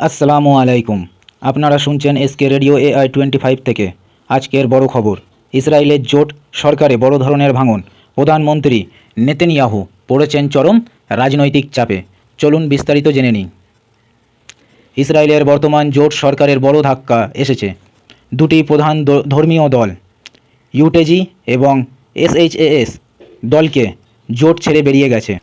আসসালামু আলাইকুম। আপনারা শুনছেন SK radio AI twenty five থেকে। আজকের বড় খবর, ইসরায়েলের জোট সরকারে বড় ধরনের ভাঙন। প্রধানমন্ত্রী নেতেনিয়াহু পড়েছেন চরম রাজনৈতিক চাপে। চলুন বিস্তারিত জেনে নিই। ইসরায়েলের বর্তমান জোট সরকারের বড় ধাক্কা এসেছে। দুটি প্রধান ধর্মীয় দল, ইউটেজি এবং এসএইচএএস দলকে জোট ছেড়ে বেরিয়ে গেছে।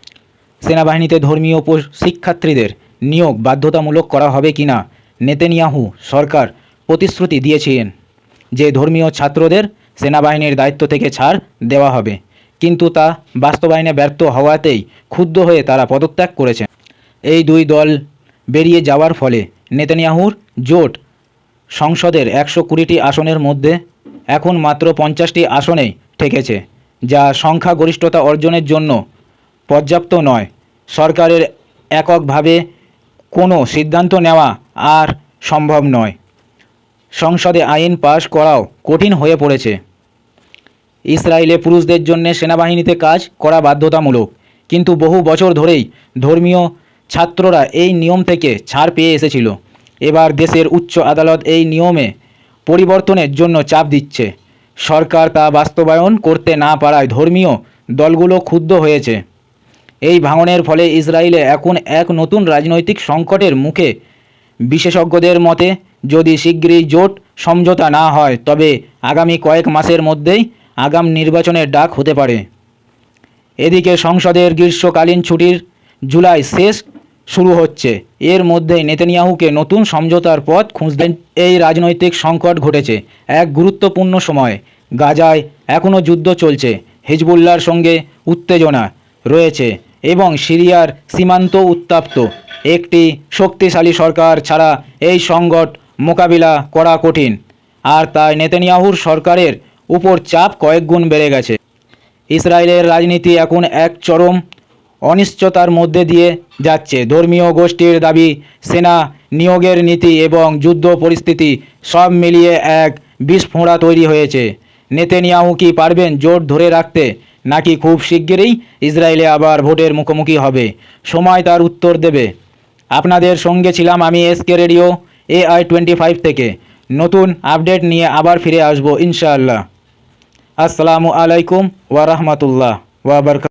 সেনাবাহিনীতে ধর্মীয় শিক্ষার্থীদের নিয়োগ বাধ্যতামূলক করা হবে কিনা, নেতেনিয়াহু সরকার প্রতিশ্রুতি দিয়েছিলেন যে ধর্মীয় ছাত্রদের সেনাবাহিনীর দায়িত্ব থেকে ছাড় দেওয়া হবে, কিন্তু তা বাস্তবায়নে ব্যর্থ হওয়াতেই ক্ষুব্ধ হয়ে তারা পদত্যাগ করেছে এই দুই দল বেরিয়ে যাওয়ার ফলে নেতানিয়াহুর জোট সংসদের একশো কুড়িটি আসনের মধ্যে এখন মাত্র পঞ্চাশটি আসনেই ঠেকেছে যা সংখ্যাগরিষ্ঠতা অর্জনের জন্য পর্যাপ্ত নয়। সরকারের এককভাবে কোনো সিদ্ধান্ত নেওয়া আর সম্ভব নয়। সংসদে আইন পাশ করাও কঠিন হয়ে পড়েছে। ইসরায়েলে পুরুষদের জন্য সেনাবাহিনীতে কাজ করা বাধ্যতামূলক। কিন্তু বহু বছর ধরেই ধর্মীয় ছাত্ররা এই নিয়ম থেকে ছাড় পেয়ে এসেছিল। এবার দেশের উচ্চ আদালত এই নিয়মে পরিবর্তনের জন্য চাপ দিচ্ছে। সরকার তা বাস্তবায়ন করতে না পারায় ধর্মীয় দলগুলো ক্ষুব্ধ হয়েছে। এই ভাঙনের ফলে ইসরায়েলে এখন এক নতুন রাজনৈতিক সংকটের মুখে। বিশেষজ্ঞদের মতে, যদি শীঘ্রই জোট সমঝোতা না হয়, তবে আগামী কয়েক মাসের মধ্যেই আগাম নির্বাচনের ডাক হতে পারে। এদিকে সংসদের গ্রীষ্মকালীন ছুটির জুলাই শেষ শুরু হচ্ছে। এর মধ্যেই নেতানিয়াহুকে নতুন সমঝোতার পথ খুঁজতেন এই রাজনৈতিক সংকট ঘটেছে। এক গুরুত্বপূর্ণ সময়। গাজায় এখনও যুদ্ধ চলছে। হিজবুল্লার সঙ্গে উত্তেজনা রয়েছে। এবং সিরিয়ার সীমান্ত উত্তাপ্ত। একটি শক্তিশালী সরকার ছাড়া এই সংকট মোকাবিলা করা কঠিন। আর তাই নেতানিয়াহুর সরকারের উপর চাপ কয়েক গুণ বেড়ে গেছে। ইসরায়েলের রাজনীতি এখন এক চরম অনিশ্চয়তার মধ্যে দিয়ে যাচ্ছে। ধর্মীয় গোষ্ঠীর দাবি, সেনা নিয়োগের নীতি এবং যুদ্ধ পরিস্থিতি সব মিলিয়ে এক বিস্ফোড়া তৈরি হয়েছে। নেতেনিয়াহু কি পারবেন জোট ধরে রাখতে নাকি খুব শিগগিরই ইসরায়েলে আবার ভোটের মুখোমুখি হবে? সময় তার উত্তর দেবে। আপনাদের সঙ্গে ছিলাম আমি SK radio A I twenty five থেকে। নতুন আপডেট নিয়ে আবার ফিরে আসব ইনশাআল্লাহ। আসসালামু আলাইকুম ওয়া রাহমাতুল্লাহ ওয়া